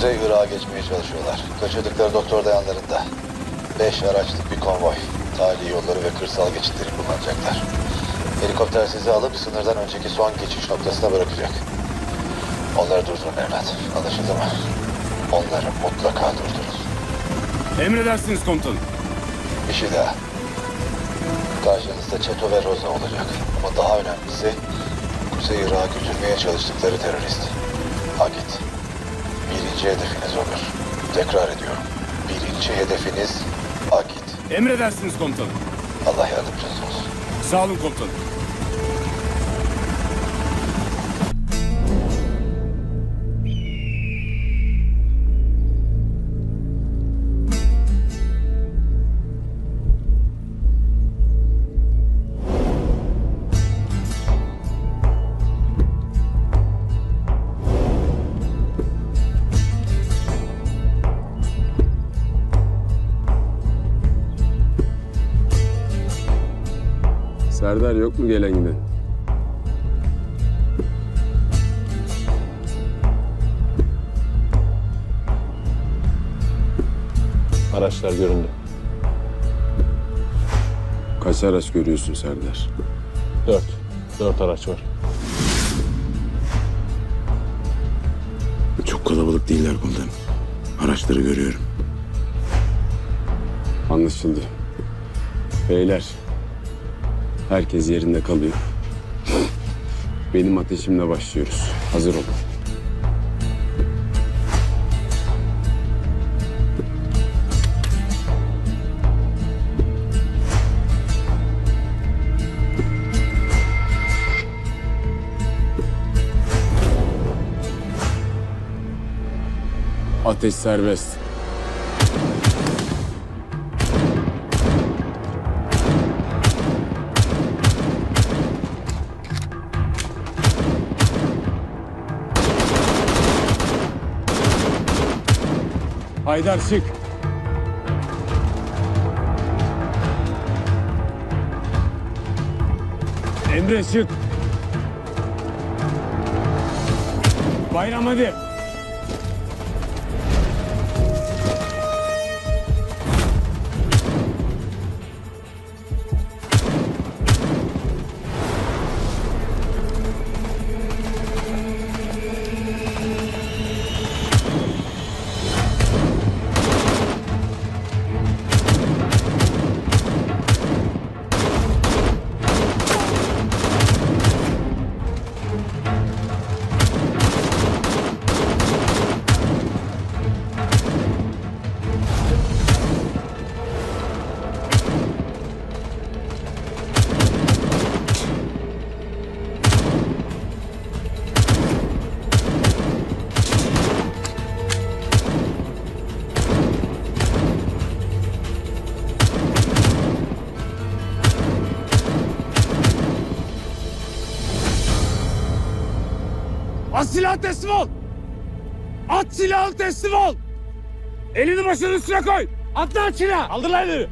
Kuzey Irak'a geçmeye çalışıyorlar. Kaçırdıkları doktor dayanlarında. Beş araçlık bir konvoy. Tali yolları ve kırsal geçitleri kullanacaklar. Helikopter sizi alıp sınırdan önceki son geçiş noktasına bırakacak. Onları durdurun evlat. Anlaşıldı mı? Onları mutlaka durdurun. Emredersiniz komutanım. Bir şey daha. Karşınızda Çeto ve Rosa olacak. Ama daha önemlisi Kuzey Irak'a götürmeye çalıştıkları terörist. Agit. Birinci hedefiniz olur. Tekrar ediyorum. Birinci hedefiniz Agit. Emredersiniz komutanım. Allah yardımcınız olsun. Sağ olun komutanım. Serdar yok mu gelen giden? Araçlar göründü. Kaç araç görüyorsun Serdar? Dört. Dört araç var. Çok kalabalık değiller komutanım. Araçları görüyorum. Anlaşıldı. Beyler, herkes yerinde kalıyor. Benim ateşimle başlıyoruz. Hazır olun. Ateş serbest. Haydar çık. Emre çık. Bayram hadi. Silahı teslim ol. At silahı teslim ol. Elini başının üstüne koy. Atla at silahı. Kaldır lan elini.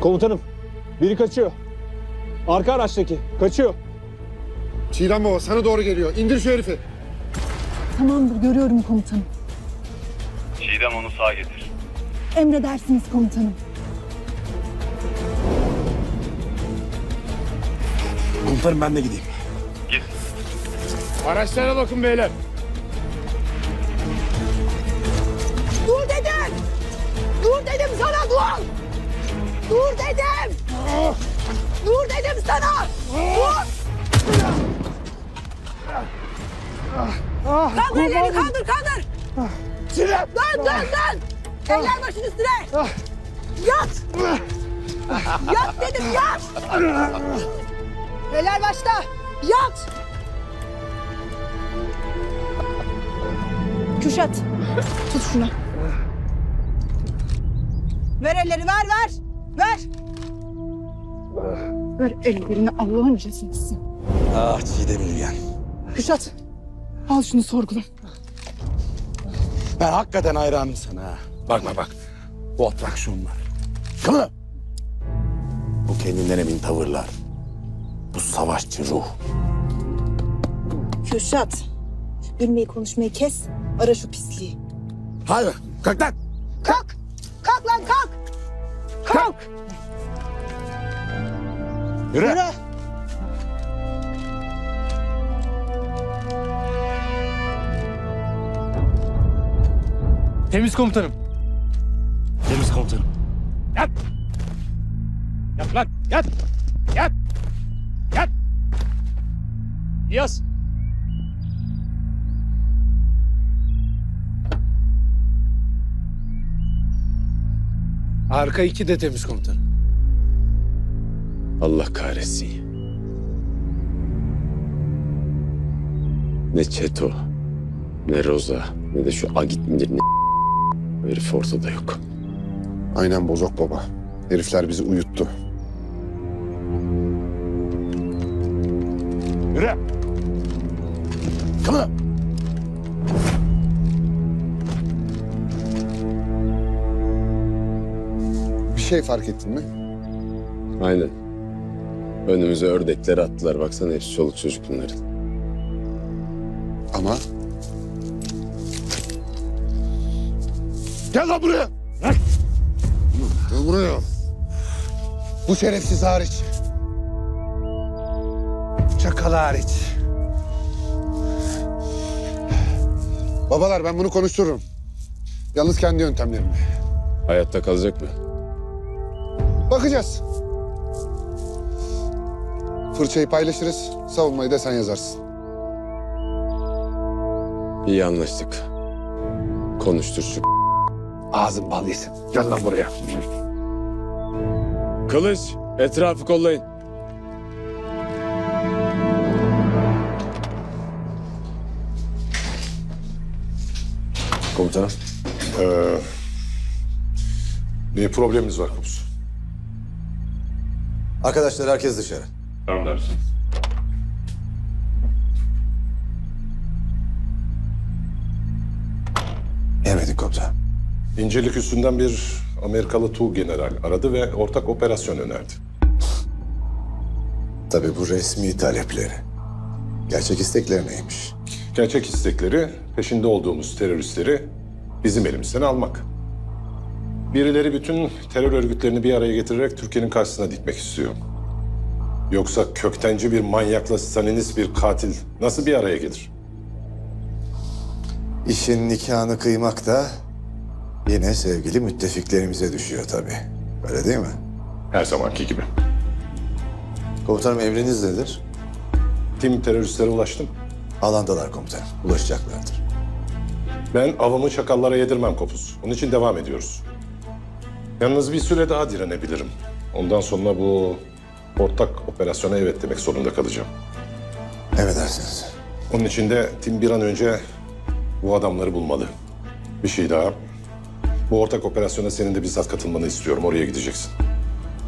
Komutanım. Biri kaçıyor. Arka araçtaki. Kaçıyor. Çiğdem baba sana doğru geliyor. İndir şu herifi. Tamamdır, görüyorum komutanım. Çiğdem onu sağa getir. Emredersiniz komutanım. Komutanım ben de gideyim. Araçlara bakın beyler. Dur dedim! Dur dedim sana dur! Dur dedim! Dur dedim sana! Dur! Kaldır ellerini kaldır kaldır! Dön dön dön! Eller başın üstüne! Yat! Yat dedim yat! Eller başta! Yat! Kürşat, tut şunu. Ver elleri, ver, ver. Ver. Ver ellerini Allah'ın cezası. Ah Çiğdem Ülgen. Kürşat, al şunu sorgula. Ben hakikaten hayranım sana ha. Bakma bak. Bu atraksiyonlar. Kımı. Bu kendinden emin tavırlar. Savaşçı ruh. Kürşat. Gülmeyi konuşmayı kes. Ara şu pisliği. Hadi kalk lan. Kalk. Kalk lan kalk. Kalk. Yürü. Yürü. Temiz komutanım. Temiz komutanım. Yat. Yat lan yat. Yat. Yaz. Arka iki de temiz komutanım. Allah kahretsin. Ne Çeto, ne Roza, ne de şu Agit midir ne herif ortada yok. Aynen bozok baba. Herifler bizi uyuttu. Yürü. Kımı. Bir şey fark ettin mi? Aynen. Önümüze ördekleri attılar. Baksana hepsi çoluk çocuk bunların. Ama Gel lan buraya. Gel buraya. Bu şerefsiz hariç. Çakal hariç. Babalar ben bunu konuştururum. Yalnız kendi yöntemlerimle. Hayatta kalacak mı? Bakacağız. Fırçayı paylaşırız, savunmayı da sen yazarsın. İyi anlaştık. Konuştur şu Ağzın bal yesin. Gel lan buraya. Kılıç, etrafı kollayın. Komutanım. Ee, bir problemimiz var komutanım. Arkadaşlar herkes dışarı. Emredin komutanım. İncelik üstünden bir Amerikalı Tu general aradı ve ortak operasyon önerdi. Tabii bu resmi talepleri. Gerçek istekleri neymiş? Gerçek istekleri peşinde olduğumuz teröristleri bizim elimizden almak. Birileri bütün terör örgütlerini bir araya getirerek Türkiye'nin karşısına dikmek istiyor. Yoksa köktenci bir manyakla stalinist bir katil nasıl bir araya gelir? İşin nikahını kıymak da yine sevgili müttefiklerimize düşüyor tabii. Öyle değil mi? Her zamanki gibi. Komutanım emriniz nedir? Tim teröristlere ulaştım. Alandalar komutanım. Ulaşacaklardır. Ben avımı çakallara yedirmem kopuz. Onun için devam ediyoruz. Yalnız bir süre daha direnebilirim. Ondan sonra bu ortak operasyona evet demek zorunda kalacağım. Emredersiniz. Onun için de Tim bir an önce bu adamları bulmalı. Bir şey daha. Bu ortak operasyona senin de bizzat katılmanı istiyorum. Oraya gideceksin.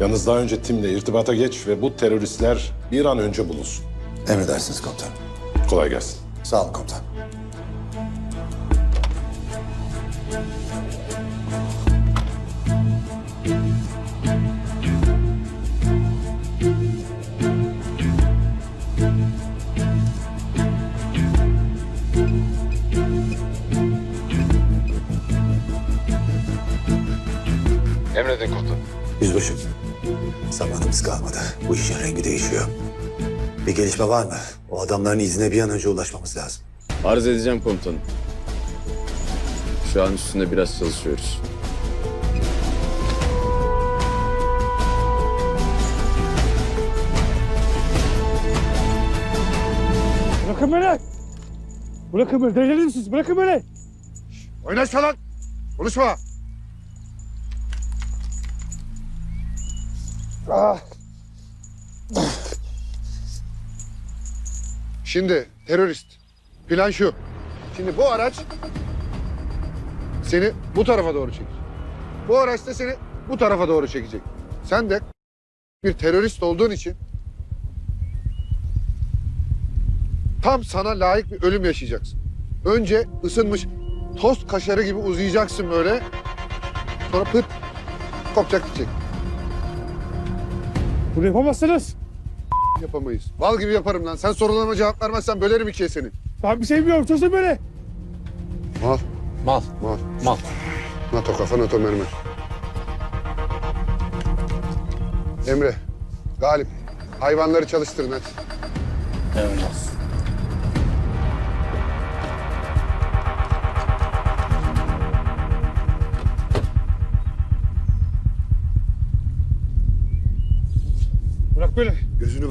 Yalnız daha önce Tim'le irtibata geç ve bu teröristler bir an önce bulunsun. Emredersiniz komutanım. Kolay gelsin. Sağ olun komutanım. Emredin komutanım. Yüzbaşım. Zamanımız kalmadı. Bu işin rengi değişiyor. Bir gelişme var mı? O adamların izine bir an önce ulaşmamız lazım. Arz edeceğim komutanım. Şu an üstünde biraz çalışıyoruz. Bırakın beni. Bırakın beni. Delirdiniz siz. Bırakın beni. Oynaşma lan! Konuşma! Ah. Şimdi terörist. Plan şu. Şimdi bu araç seni bu tarafa doğru çekecek. Bu araç da seni bu tarafa doğru çekecek. Sen de bir terörist olduğun için tam sana layık bir ölüm yaşayacaksın. Önce ısınmış tost kaşarı gibi uzayacaksın böyle. Sonra pıt kopacak gidecek. Bunu yapamazsınız. Yapamayız. Bal gibi yaparım lan. Sen sorularıma cevap vermezsen bölerim ikiye seni. Ben bir şey bilmiyorum. Çözün beni. Mal, Mal. mal. Mal. NATO kafa, NATO mermer. Emre, Galip. Hayvanları çalıştırın hadi. Bırak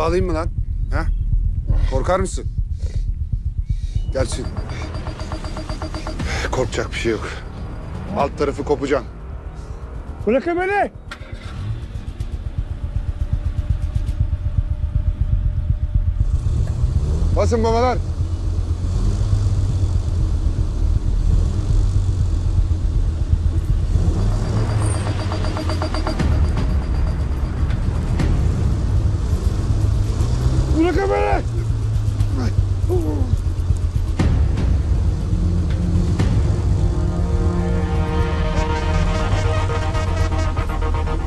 bağlayayım mı lan? Ha? Korkar mısın? Gelsin. Korkacak bir şey yok. Alt tarafı kopacaksın. Bırakın beni. Basın babalar. Bırakın beni.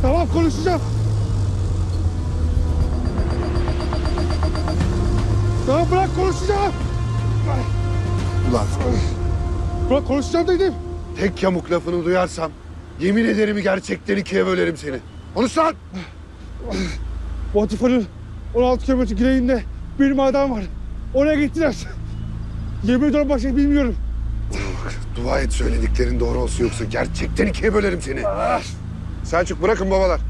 Tamam konuşacağım. Tamam bırak konuşacağım. Ulan Bırak konuşacağım dedim. tek yamuk lafını duyarsam yemin ederim gerçekten ikiye bölerim seni. Konuş lan. Vatifa'nın 16 kilometre güneyinde bir maden var. Oraya gittiler. Yemin ediyorum başka bilmiyorum. Dua et söylediklerin doğru olsun yoksa gerçekten ikiye bölerim seni. Selçuk bırakın babalar.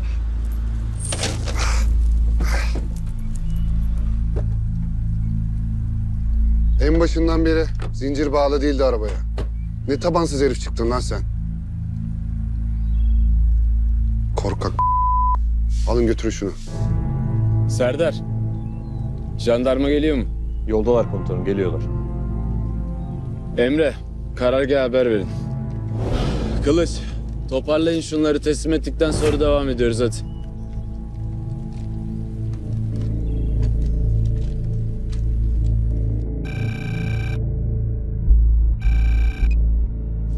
En başından beri zincir bağlı değildi arabaya. Ne tabansız herif çıktın lan sen. Korkak. Alın götürün şunu. Serdar. Jandarma geliyor mu? Yoldalar komutanım geliyorlar. Emre, karargaha haber verin. Kılıç, toparlayın şunları teslim ettikten sonra devam ediyoruz hadi.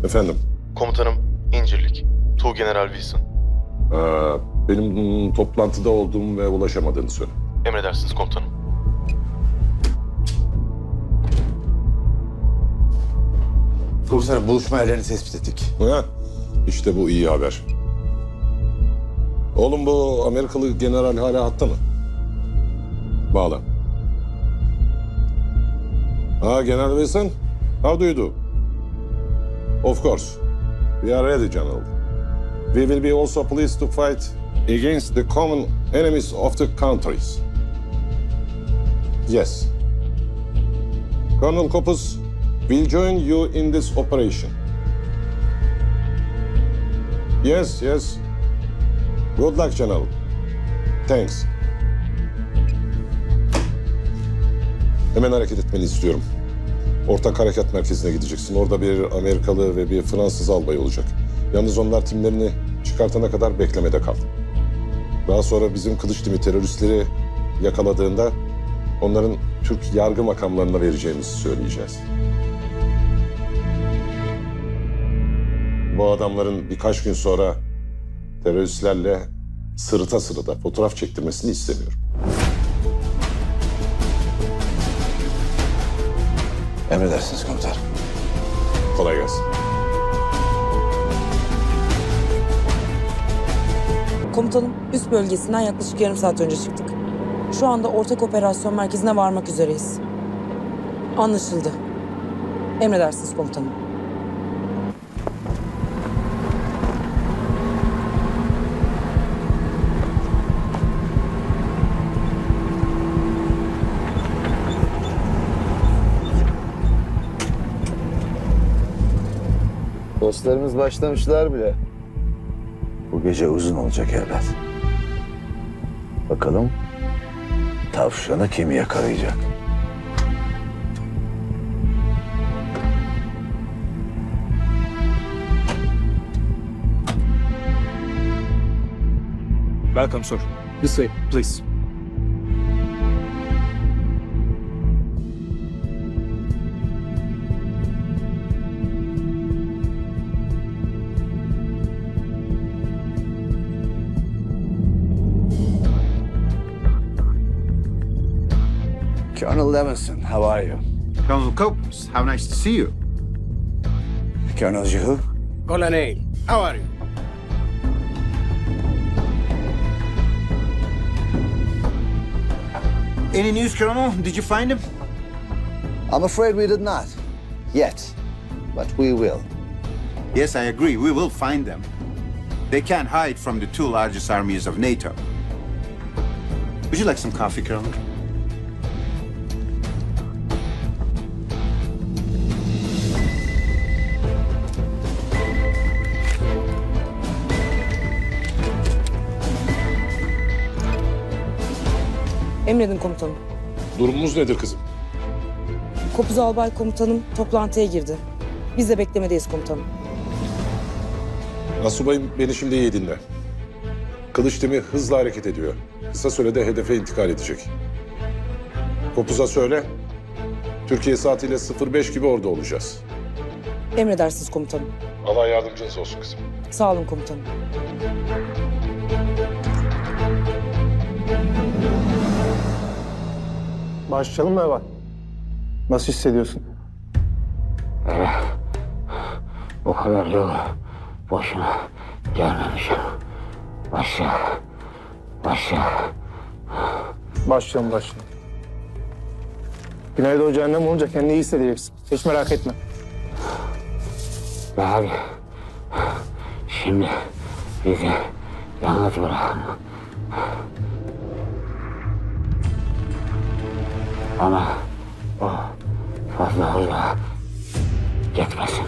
Efendim, Komutanım İncirlik. Tuğgeneral Wilson. ee, benim mm, toplantıda olduğum ve ulaşamadığını söyle. Emredersiniz komutanım. Komiserim buluşma yerlerini tespit ettik. Ha, işte bu iyi haber. Oğlum bu Amerikalı general hala hatta mı? Bağla. Ha, General Wilson, how do you do? Of course. We are ready, General. We will be also pleased to fight against the common enemies of the countries. Yes. Colonel Kopus will join you in this operation. Yes, yes. Good luck, General. Thanks. Hemen hareket etmeni istiyorum. Ortak harekat merkezine gideceksin. Orada bir Amerikalı ve bir Fransız albay olacak. Yalnız onlar timlerini çıkartana kadar beklemede kal. Daha sonra bizim kılıç timi teröristleri yakaladığında onların Türk yargı makamlarına vereceğimizi söyleyeceğiz. Bu adamların birkaç gün sonra teröristlerle sırıta sırıta fotoğraf çektirmesini istemiyorum. Emredersiniz komutanım. Kolay gelsin. Komutanım, üst bölgesinden yaklaşık yarım saat önce çıktık. Şu anda ortak operasyon merkezine varmak üzereyiz. Anlaşıldı. Emredersiniz komutanım. Dostlarımız başlamışlar bile. Bu gece uzun olacak evlat. Bakalım tavşanı kim yakalayacak? Welcome sir. This way please. Colonel Levinson, how are you? Colonel Copus, how nice to see you. Colonel Jihu? Colonel, how are you? Any news, Colonel? Did you find him? I'm afraid we did not. Yet. But we will. Yes, I agree. We will find them. They can't hide from the two largest armies of NATO. Would you like some coffee, Colonel? Emredin komutanım. Durumumuz nedir kızım? Kopuz Albay komutanım toplantıya girdi. Biz de beklemedeyiz komutanım. Asubayım beni şimdi iyi dinle. Kılıç timi hızla hareket ediyor. Kısa sürede hedefe intikal edecek. Kopuz'a söyle. Türkiye saatiyle 05 gibi orada olacağız. Emredersiniz komutanım. Allah yardımcınız olsun kızım. Sağ olun komutanım. Başlayalım mı Evan? Nasıl hissediyorsun? O kadar yol boşuna gelmemişim. Başla. Başla. Başlayalım başlayalım. Güneydoğu cehennem olunca kendini iyi hissedeceksin. Hiç merak etme. Ve abi şimdi bizi yalnız bırakın. Ama o fazla hızla gitmesin.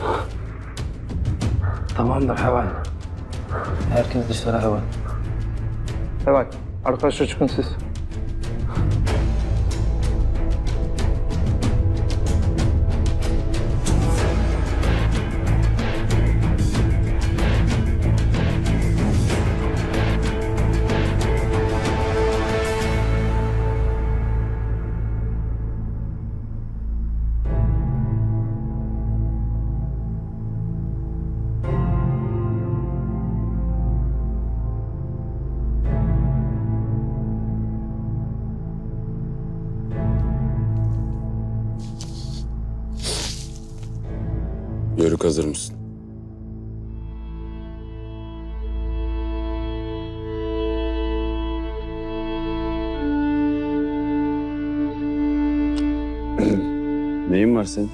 Tamamdır Heval. Herkes dışarı Heval. Evet. Arkadaşlar çıkın siz. Yörük hazır mısın? Neyin var senin?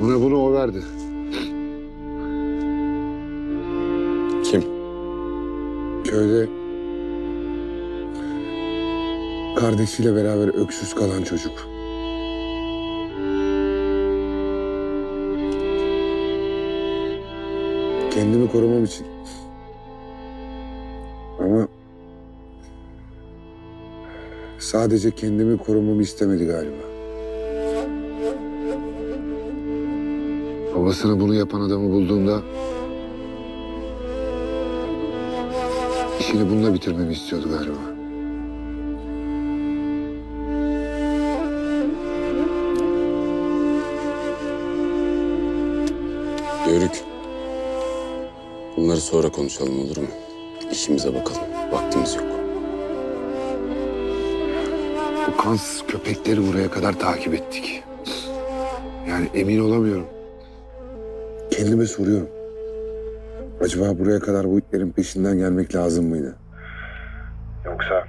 Buna bunu o verdi. Kim? Köyde kardeşiyle beraber öksüz kalan çocuk. Kendimi korumam için. Ama sadece kendimi korumamı istemedi galiba. Babasına bunu yapan adamı bulduğumda işini bununla bitirmemi istiyordu galiba. Yörük. Bunları sonra konuşalım olur mu? İşimize bakalım. Vaktimiz yok. Bu kansız köpekleri buraya kadar takip ettik. Yani emin olamıyorum. Kendime soruyorum. Acaba buraya kadar bu itlerin peşinden gelmek lazım mıydı? Yoksa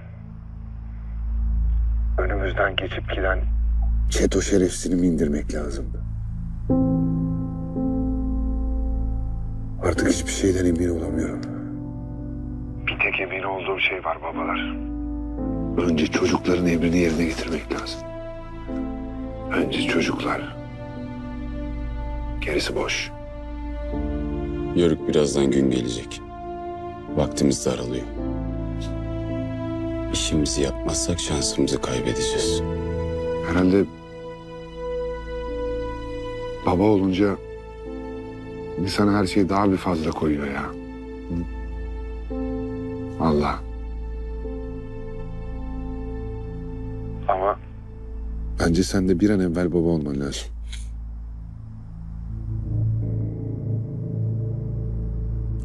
önümüzden geçip giden çeto şerefsini mi indirmek lazımdı? Artık hiçbir şeyden emin olamıyorum. Bir tek emin olduğum şey var babalar. Önce çocukların emrini yerine getirmek lazım. Önce çocuklar. Gerisi boş. Yörük birazdan gün gelecek. Vaktimiz daralıyor. İşimizi yapmazsak şansımızı kaybedeceğiz. Herhalde baba olunca insana her şey daha bir fazla koyuyor ya. Allah. Ama bence sen de bir an evvel baba olman lazım.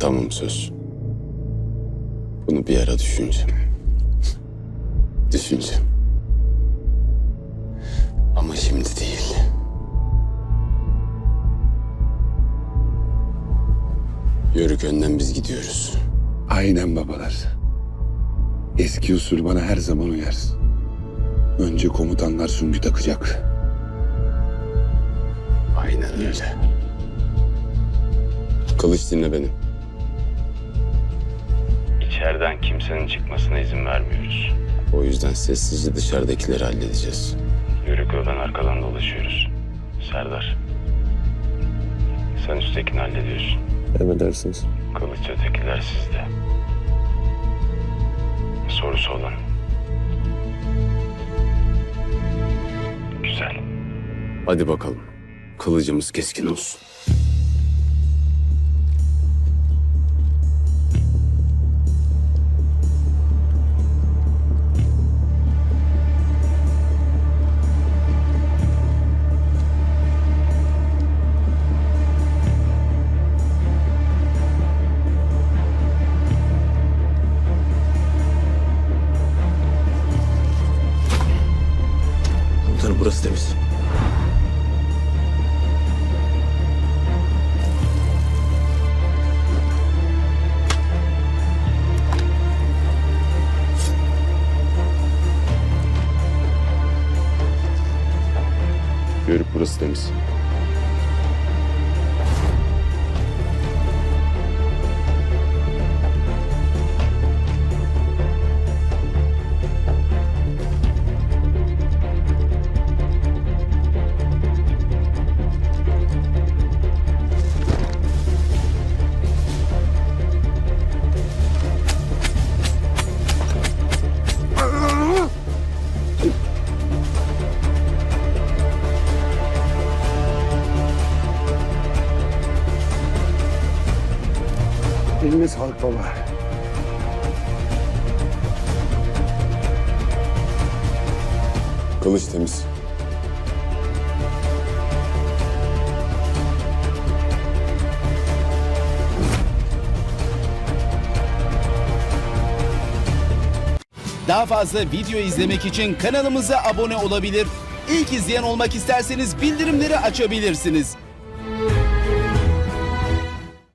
Tamam söz. Bunu bir ara düşüneceğim. Düşüneceğim. Ama şimdi değil. Yörük önden biz gidiyoruz. Aynen babalar. Eski usul bana her zaman uyar. Önce komutanlar süngü takacak. Aynen öyle. Kılıç dinle beni. İçeriden kimsenin çıkmasına izin vermiyoruz. O yüzden sessizce dışarıdakileri halledeceğiz. Yörük ve ben arkadan dolaşıyoruz. Serdar. Sen üsttekini hallediyorsun. Emredersiniz. Kılıç ötekiler sizde. Sorusu olan. Güzel. Hadi bakalım. Kılıcımız keskin olsun. Burası temiz. Yörük burası temiz. Baba. Kılıç temiz. Daha fazla video izlemek için kanalımıza abone olabilir. İlk izleyen olmak isterseniz bildirimleri açabilirsiniz.